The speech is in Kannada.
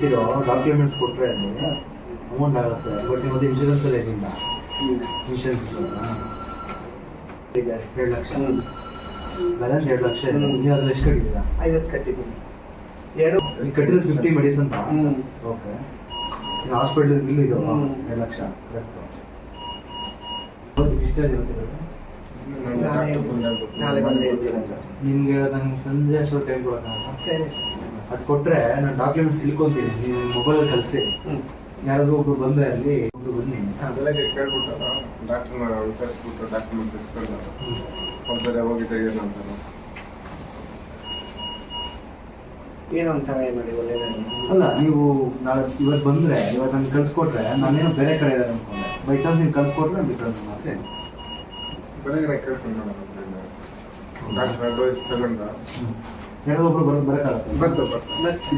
ಹೇಳ್ತಿರೋ ಡಾಕ್ಯುಮೆಂಟ್ಸ್ ಕೊಟ್ಟರೆ ಅಲ್ಲಿ ಅಮೌಂಟ್ ಆಗುತ್ತೆ. ಬಟ್ ನಿಮ್ಮದು ಇನ್ಶೂರೆನ್ಸ್ ಅಲ್ಲಿ ಏನಿಲ್ಲ ಇನ್ಶೂರೆನ್ಸ್ ಇದ್ದಾರೆ ಎರಡು ಲಕ್ಷ. ಬ್ಯಾಲೆನ್ಸ್ ಎರಡು ಲಕ್ಷ ಇದೆ. ನೀವು ಅದ್ರಲ್ಲಿ ಎಷ್ಟು ಕಟ್ಟಿದ್ದೀರಾ? ಐವತ್ತು ಕಟ್ಟಿದ್ದೀನಿ. ಎರಡು ನೀವು ಕಟ್ಟಿರೋ ಫಿಫ್ಟಿ ಮೆಡಿಸನ್. ಓಕೆ ಇನ್ನು ಹಾಸ್ಪಿಟಲ್ ಬಿಲ್ ಇದು. ಎರಡು ಲಕ್ಷ. ಡಿಸ್ಚಾರ್ಜ್ ಇರ್ತಿರೋದು ನಾಳೆ ಬಂದು ಸರ್ ನಿಮ್ಗೆ ನಂಗೆ ಸಂಜೆ ಅಷ್ಟು ಟೈಮ್ ಕೊಡೋಕ್ಕಾಗಲ್ಲ ಸರಿ ಸರ್. ಅದು ಕೊಟ್ಟರೆ ನಾನು ಡಾಕ್ಯುಮೆಂಟ್ಸ್ ಇಳ್ಕೊಂತೀನಿ ನೀವು ಮೊಬೈಲ್ ಕಳಿಸಿ. ಹ್ಞೂ ಯಾರಾದ್ರೂ ಒಬ್ರು ಬಂದರೆ ಅಲ್ಲಿ ಒಬ್ರು ಬನ್ನಿ. ಅದೆಲ್ಲ ಕೇಳ್ಬಿಟ್ಟಲ್ಲ? ಡಾಕ್ಟರ್ ವಿಚಾರಿಸ್ಬಿಟ್ಟು ಡಾಕ್ಯುಮೆಂಟ್ ಇಸ್ಕೊಂಡು ಕೊಡ್ತಾರೆ ಹೋಗಿದ್ದೆ ಏನು ಅಂತಾರೆ. ಏನೊಂದು ಸಹಾಯ ಮಾಡಿ ಒಳ್ಳೇದಾಗಲಿ ಅಲ್ಲ ನೀವು ನಾಳೆ ಇವತ್ತು ಬಂದರೆ ಇವತ್ತು ನಂಗೆ ಕಳ್ಸಿಕೊಟ್ರೆ ನಾನೇನು ಬೇರೆ ಕಡೆ ಇದೆ ಅನ್ಕೊಂಡೆ. ಬೈ ಚಾನ್ಸ್ ನೀವು ಕಳ್ಸಿಕೊಟ್ರೆ ನಾನು ಬಿಟ್ಟು ಸರಿ. ಬೆಳಗ್ಗೆ ಕೇಳ್ಕೊಂಡು ಡಾಕ್ಟರ್ ಅಡ್ವೈಸ್ ತಗೊಂಡ ಒಬ್ರು ಬರೋದು ಬರೋಕ್ಕಾಗತ್ತೆ ಬರ್ತು ಬರ್ತು ಮತ್ತೆ